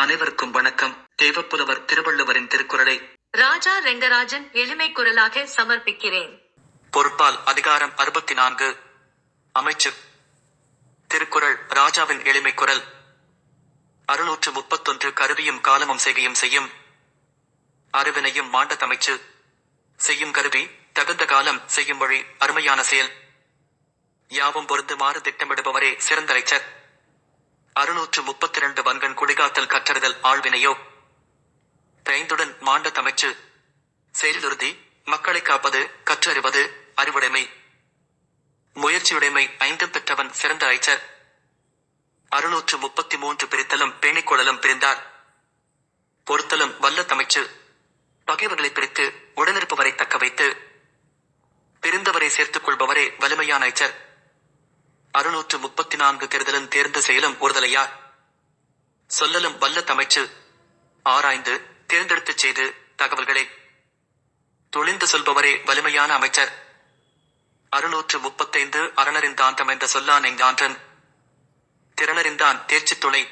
அனைவருக்கும் வணக்கம். தேவப்புலவர் திருவள்ளுவரின் திருக்குறளை ராஜா ரெங்கராஜன் எளிமை குரலாக சமர்ப்பிக்கிறேன். பொறுப்பால் அதிகாரம் அறுபத்தி நான்கு அமைச்சு திருக்குறள் ராஜாவின் எளிமை குரல். அறுநூற்று முப்பத்தொன்று கருவியும் காலமும் செய்கையும் செய்யும். அறிவினையும் மாண்ட தமிச்சு. செய்யும் கருவி தகுந்த காலம் செய்யும் வழி அருமையான செயல். யாவும் பொருந்துமாறு திட்டமிடுபவரே சிறந்தரைச்சர் அறுநூற்று முப்பத்தி இரண்டு வன்கண் குடிகாத்தல் கற்றறிதல் ஆழ்வினையோ தைந்துடன் மாண்ட தமிச்சு செயலுறுதி மக்களை காப்பது கற்றறிவது அறிவுடைமை. முயற்சியுடைமை ஐந்தும் பெற்றவன் சிறந்த ஐச்சர். அறுநூற்று முப்பத்தி மூன்று பிரித்தலும் பேணிக்கொள்ளலும் பிரிந்தார். பொருத்தலும் வல்ல தமிச்சு பகைவர்களை பிரித்து உடனிருப்பவரை தக்க வைத்து. பிரிந்தவரை சேர்த்துக் கொள்பவரே வலிமையான ஐச்சர். அறுநூற்று முப்பத்தி நான்கு தெரிதலும் தேர்ந்த செயலும் ஒருதலையார் சொல்லலும் வல்ல தமைச்சு ஆராய்ந்து தேர்ந்தெடுத்துச் செய்து தகவல்களை. துளிந்து சொல்பவரே வலிமையான அமைச்சர். அறுநூற்று முப்பத்தைந்து அரணறிந்தான் என்ற சொல்லான் எங்கான்றன் திறனறிந்தான் தேர்ச்சி துணை.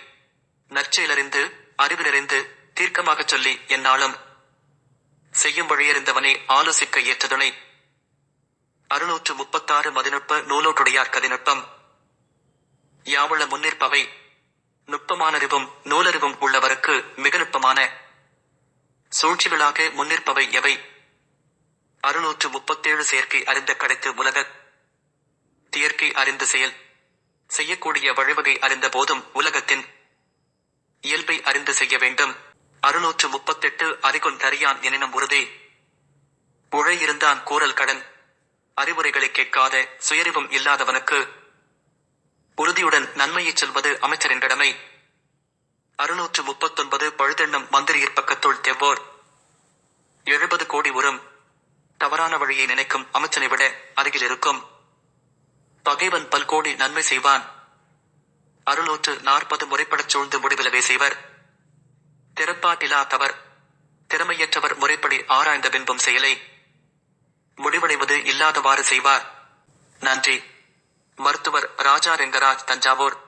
நற்செயலறிந்து அறிவிலறிந்து தீர்க்கமாகச் சொல்லி என்னாலும். செய்யும் வழியறிந்தவனே ஆலோசிக்க ஏற்ற துணை. அறுநூற்று முப்பத்தாறு மதிநுட்ப நூலோட்டுடையார் கதிநுட்பம். யாவுள்ள முன்னிற்பவை. நுட்பமானறிவும் நூலறிவும் உள்ளவருக்கு மிக நுட்பமான. சூழ்ச்சிகளாக முன்னிற்பவை எவை. அறுநூற்று முப்பத்தேழு செயற்கை அறிந்த கடைத்து உலக. தியற்கை அறிந்த செயல். செய்யக்கூடிய வழிவகை அறிந்த போதும் உலகத்தின். இயல்பை அறிந்து செய்ய வேண்டும். அறுநூற்று முப்பத்தெட்டு அறிகொன் தரியான் எனினும் உறுதி. உழை இருந்தான் கூறல் கடன். அறிவுரைகளை கேட்காத சுயறிவும் இல்லாதவனுக்கு உறுதியுடன் நன்மையைச் சொல்வது அமைச்சரின் கடமை. அறுநூற்று முப்பத்தொன்பது பழுதெண்ணும் மந்திரியர் பக்கத்துள் தெவ்வோர். எழுபது கோடி உறும். தவறான வழியை நினைக்கும் அமைச்சனை விட அருகில் இருக்கும். பகைவன் பல்கோடி நன்மை செய்வான். அறுநூற்று நாற்பது முறைப்படச் சூழ்ந்து முடிவிலவே செய்வர். திறப்பாட்டிலா தவர் திறமையற்றவர் முறைப்படி ஆராய்ந்த பின்பும் செயலை. முடிவடைவது இல்லாதவாறு செய்வார். நன்றி. மருத்துவர் ராஜா ரெங்கராஜ் தஞ்சாவூர்.